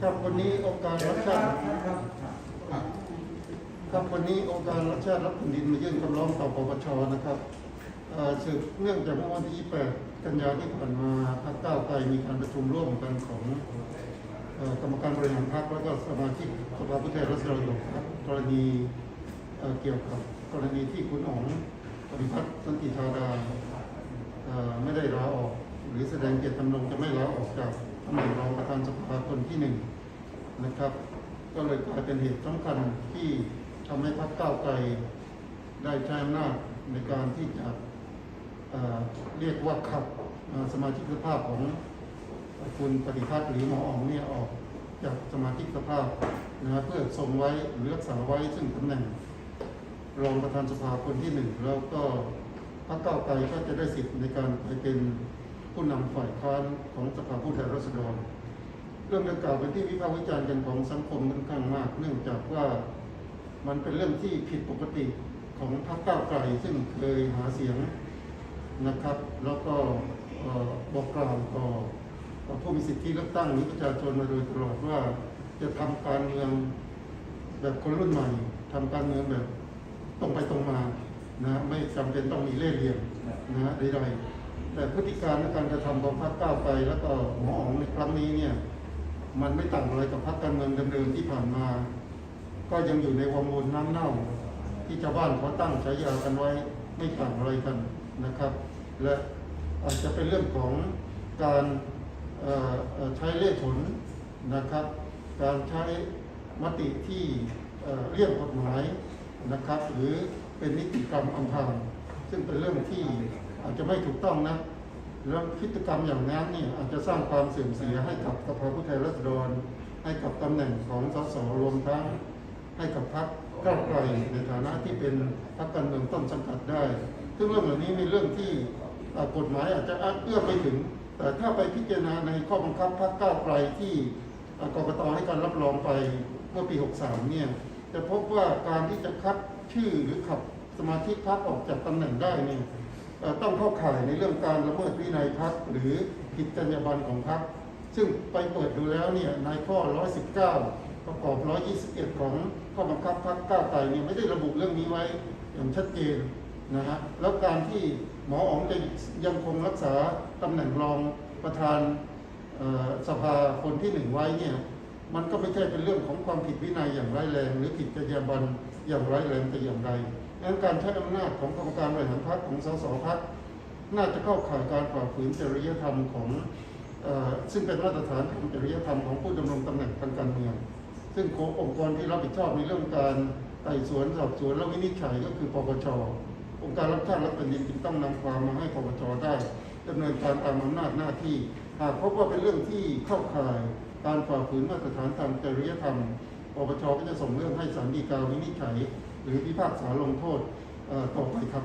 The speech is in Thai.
ครับวันนี้องค์การรักชารับติครับวันนี้องค์การรักชาติรับแผ่นดินมายื่นคำร้องต่อปปชนะครับสืบเนื่องจากเมื่อวันที่ 28 กันยายนที่ผ่านมาพรรคก้าวไกลมีการประชุมร่วมกันของกรรมการบริหารพรรคแล้วก็สมาชิกสภาผู้แทนราษฎรของพรรคกรณีเอ่อเกี่ยวกับกรณีที่คุณอ๋องปฏิพัฒน์สันติธาดา หนึ่งนะครับ ก็เลยกลายเป็นเหตุสำคัญที่ทำให้พรรคก้าวไกลได้ใช้อำนาจในการที่จะเเรียกว่าขับสมาชิกภาพของคุณปฏิพัฒน์หรือหมออ๋องเนี่ยออกจากสมาชิกภาพนะฮะเพื่อทรงไว้หรือรักษาไว้ซึ่งตำแหน่งรองประธานสภาคนที่หนึ่งแล้วก็พรรคก้าวไกลก็จะได้สิทธิ์ในการไปเป็นผู้นำฝ่ายค้านของสภาผู้แทนราษฎร รื่องดังกล่าวเป็นที่วิพากษ์วิจารณ์กันของสังคมค่อนข้างมาก เนื่องจากว่ามันเป็นเรื่องที่ผิดปกติของพรรคก้าวไกลซึ่งเคยหาเสียงนะครับ แล้วก็บอกกล่าวต่อผู้มีสิทธิเลือกตั้งหรือประชาชนมาโดยตลอดว่าจะทำการเมืองแบบคนรุ่นใหม่ทำการเมืองแบบตรงไปตรงมานะไม่จำเป็นต้องมีเล่ห์เหลี่ยมนะฮะใดๆแต่พฤติการและการกระทำของพรรคก้าวไกลแล้วก็หมออ๋องในครั้งนี้เนี่ย มันไม่ต่างอะไรกับพรรคการเมืองเดิมๆที่ผ่านมา ก็ยังอยู่ในวงวนน้ำเน่า ที่ชาวบ้านเขาตั้งฉายากันไว้ไม่ต่างอะไรกันนะครับ และอาจจะเป็นเรื่องของการใช้เล่ห์ฉนนะครับ การใช้มติที่เเลี่ยงกฎหมายนะครับ หรือเป็นนิติกรรมอำพรางซึ่งเป็นเรื่องที่อาจจะไม่ถูกต้องนะ แล้วพฤติกรรมอย่างนั้นเนี่ยอาจจะสร้างความเสื่อมเสียให้กับสภาผู้แทนราษฎร ให้กับตำแหน่งของสสรวมทั้งให้กับพรรคก้าวไกลในฐานะที่เป็นพรรคการเมืองต้นสังกัดได้ ซึ่งเรื่องเหล่านี้เป็นเรื่องที่กฎหมายอาจจะอาจเอื้อไปถึง แต่ถ้าไปพิจารณาในข้อบังคับพรรคก้าวไกลที่เอ่อกตให้การรับรองไปเมื่อปี 63 เนี่ยจะพบว่าการที่จะคัดชื่อหรือขับสมาชิกพรรคออกจากตำแหน่งได้เนี่ย ต้องเข้าข่ายในเรื่องการละเมิดวินัยพักหรือผิดจรรยาบรรณของพัก ซึ่งไปเปิดดูแล้วเนี่ยในข้อ 119 ประกอบ 121 ของข้อบังคับพักก้าวไกลเนี่ยไม่ได้ระบุเรื่องนี้ไว้อย่างชัดเจนนะฮะแล้วการที่หมออ๋องจะยังคงรักษาตำแหน่งรองประธานสภาคนที่หนึ่งไว้เนี่ยมันก็ไม่ใช่เป็นเรื่องของความผิดวินัยอย่างร้ายแรง หรือผิดจรรยาบรรณอย่างร้ายแรงแต่อย่างใด นั้นการใช้อำนาจของกรรมการบริหารพรรคของสสพักน่าจะเข้าข่ายการฝ่าฝืนจริยธรรมของออซึ่งเป็นมาตรฐานของจริยธรรมของผู้ดำรงตำแหน่งทางการเมือง ซึ่งองค์กรที่รับผิดชอบในเรื่องการไต่สวนสอบสวนและวินิจฉัยก็คือปปชองค์การรับชาติและแผ่นดินจึงต้องนำความมาให้ปปชได้ดำเนินการตามอำนาจหน้าที่ หากพบว่าเป็นเรื่องที่เข้าข่ายการฝ่าฝืนมาตรฐานทางจริยธรรมปปชก็จะส่งเรื่องให้ศาลฎีกาวินิจฉัย หรือพิพากษาลงโทษต่อไปครับ